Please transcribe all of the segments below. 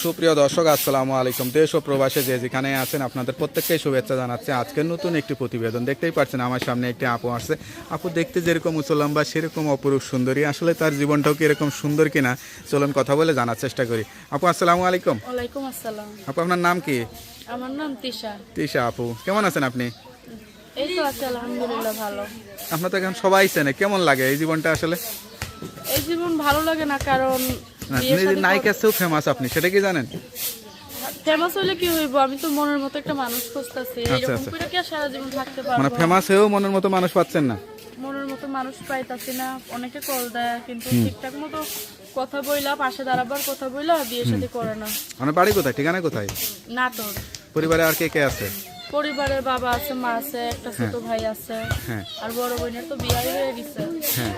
সুপ্রিয় দর্শক আসসালামু আলাইকুম। দেশ ও প্রবাসে যে যেখানে আছেন আপনাদের প্রত্যেককেই শুভেচ্ছা জানাচ্ছি। আজকের নতুন একটি প্রতিবেদন দেখতেই পাচ্ছেন আমার সামনে একটি আপু আসছে। আপু দেখতে যেরকম উচলম্বা সেরকম অপরূপ সুন্দরী। আসলে তার জীবনটাও কি এরকম সুন্দর কিনা চলুন কথা বলে জানার চেষ্টা করি। আপু আসসালামু আলাইকুম। ওয়ালাইকুম আসসালাম। আপু আপনার নাম কি? আমার নাম তিশা। তিশা আপু কেমন আছেন আপনি? এই তো আছে আলহামদুলিল্লাহ ভালো। আপনার তো এখন সবাই চেনে কেমন লাগে এই জীবনটা আসলে? এই জীবন ভালো লাগে না কারণ না, নায়িকার চেয়েও ফেমাস আপনি সেটা কি জানেন? ফেমাস হলে কি হইব? আমি তো মনের মতো একটা মানুষ খুঁজতেছি আচ্ছা, এরকম আচ্ছা। করে কি আর সারা জীবন থাকতে মানে ফেমাস হয়েও মনের মতো মানুষ পাচ্ছেন না? মনের মতো মানুষ পাইতাছি না অনেকে কল দেয় কিন্তু ঠিকঠাক মতো কথা বইলা পাশে দাঁড়াবার কথা বইলা বিয়ে সাথে করে না। মানে বাড়ি কোথায়? ঠিকানা কোথায়? নাটোর পরিবারে আর কে কে আছে? পরিবারের বাবা আছে মা আছে একটা ছোট ভাই আছে হ্যাঁ। আর বড় বোনের তো বিয়ে হয়ে গেছে। হ্যাঁ।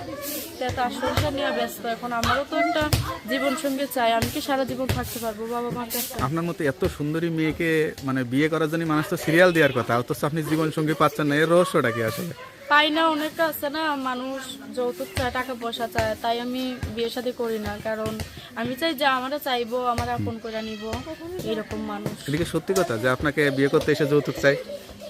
তা তার সংসার নিয়ে ব্যস্ত। এখন আমারও তো একটা জীবন সঙ্গে চাই আমি কি সারা জীবন থাকতে পারব বাবা মার কাছে? আপনার মতো এত সুন্দরী মেয়েকে মানে বিয়ে করার জন্য মানুষ তো সিরিয়াল দেওয়ার কথা অথচ আপনি জীবন সঙ্গী পাচ্ছেন না এর রহস্যটা কি আসলে? পাই না অনেকটা আছে না মানুষ যৌতুক চায় টাকা পয়সা চায় তাই আমি বিয়ে শাদী করি না কারণ আমি চাই যে আমারা চাইব আমার আপন করে নিব এরকম মানুষ। এটা কি সত্যি কথা যে আপনাকে বিয়ে করতে এসে যৌতুক চাই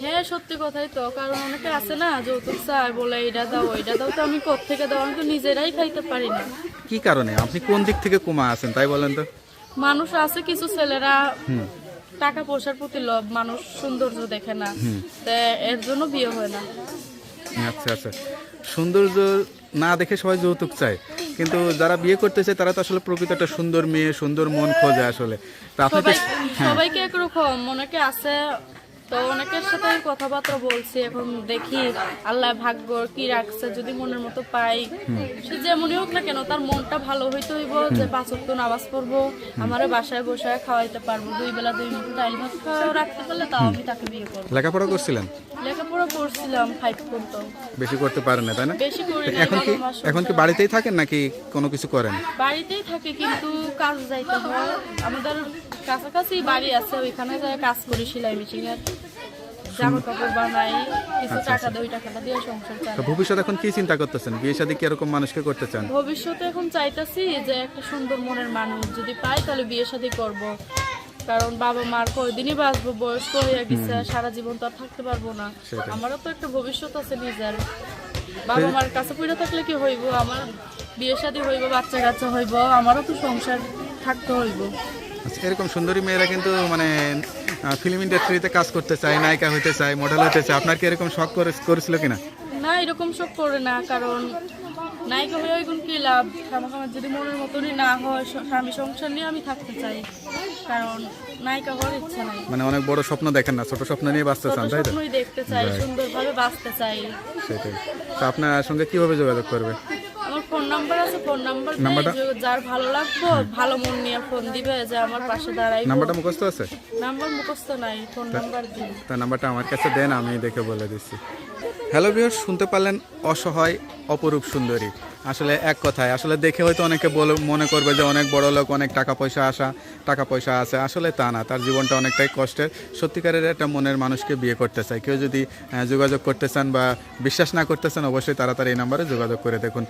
হ্যাঁ সত্যি কথাই তো কারণ অনেকে আছে না যৌতুক চায় বলে এটা দাও ওইটা দাও। তো আমি কোথেকে দাও? আমি তো নিজেরাই খাইতে পারি না। কি কারণে? আপনি কোন দিক থেকে কমা আছেন তাই বলেন তো? মানুষ আছে কিছু ছেলেরা টাকা পয়সার প্রতি লোভ মানুষ সৌন্দর্য দেখে না। তা এর জন্য বিয়ে হয় না। আচ্ছা আচ্ছা। সৌন্দর্য না দেখে সবাই যৌতুক চায়। কিন্তু যারা বিয়ে করতে চায় তারা তো আসলে প্রকৃত একটা সুন্দর মেয়ে সুন্দর মন খোঁজে আসলে। সবাই সবাইকে একরকম অনেকে আছে তো অনেকের সাথে আমি কথাবার্তা বলছি এখন দেখি আল্লাহ ভাগ্য কি রাখছে যদি মনের মতো পাই। সে যেমনই হোক না কেন তার মনটা ভালো হইতে হইব যে পাঁচ ওয়াক্ত নামাজ পড়ব আমারে বাসায় বসে খাওয়াইতে পারব দুই বেলা দুই মুঠো ডাইল ভাত খাওয়া রাখতে পারলে তাও আমি তাকে বিয়ে করব। লেখাপড়া করছিলেন? লেখাপড়া করছিলাম ফাইভ পর্যন্ত। বেশি করতে পারেন না তাই না? বেশি করি এখন কি এখন কি বাড়িতেই থাকেন নাকি কোনো কিছু করেন? বাড়িতেই থাকে কিন্তু কাজ যাইতে হয়। আমাদের কাছাকাছি বাড়ি আছে ওইখানে যায় কাজ করি সেলাই মেশিনের। জামা কাপড় বানাই কিছু টাকা দেয় ওই দিয়ে সংসার চালাই। ভবিষ্যৎ এখন কি চিন্তা করতেছেন? বিয়ে শাদী কীরকম মানুষকে করতে চান? ভবিষ্যতে এখন চাইতাছি যে একটা সুন্দর মনের মানুষ যদি পাই তাহলে বিয়ে শাদী করব। কারণ বাবা মার কয়দিনই বাঁচবো বয়স্ক হয়ে গেছে সারা জীবন তো আর থাকতে পারব না। আমারও তো একটা ভবিষ্যৎ আছে নিজের। বাবা মার কাছে পড়ে থাকলে কি হইব? আমার বিয়ে শাদী হইব বাচ্চা কাচ্চা হইব আমারও তো সংসার থাকতে হইব। আচ্ছা, এরকম সুন্দরী মেয়েরা কিন্তু মানে ফিল্ম ইন্ডাস্ট্রিতে কাজ করতে চাই নায়িকা হইতে চায় মডেল হতে চায় আপনার কি এরকম শখ করে করেছিল কিনা? না এরকম শখ করে না কারণ নায়িকা হয়ে এখন কি লাভ? আমার যদি মনের মতনই না হয় স্বামী সংসার নিয়ে আমি থাকতে চাই কারণ নায়িকা হওয়ার ইচ্ছা নাই। মানে অনেক বড় স্বপ্ন দেখেন না ছোট স্বপ্ন নিয়ে বাঁচতে চান তাই তো? দেখতে চাই সুন্দরভাবে বাঁচতে চাই। সেটাই। তো আপনার সঙ্গে কীভাবে যোগাযোগ করবে? ফোন নাম্বার আছে ফোন নাম্বার নাম্বারটা? যার ভালো লাগবে ভালো মন নিয়ে ফোন দিবে যে আমার পাশে দাঁড়াই নাম্বারটা মুখস্থ আছে? নাম্বার মুখস্থ নাই ফোন নাম্বার দিন তা নাম্বারটা আমার কাছে দেন আমি দেখে বলে দিচ্ছি। হ্যালো ভিউর শুনতে পারলেন অসহায় অপরূপ সুন্দরী। আসলে এক কথায় আসলে দেখে হয়তো অনেকে বলে মনে করবে যে অনেক বড় লোক অনেক টাকা পয়সা আসা টাকা পয়সা আছে। আসলে তা না তার জীবনটা অনেকটাই কষ্টের। সত্যিকারের একটা মনের মানুষকে বিয়ে করতে চায় কেউ যদি যোগাযোগ করতে চান বা বিশ্বাস না করতে চান অবশ্যই তাড়াতাড়ি এই নাম্বারে যোগাযোগ করে দেখুন।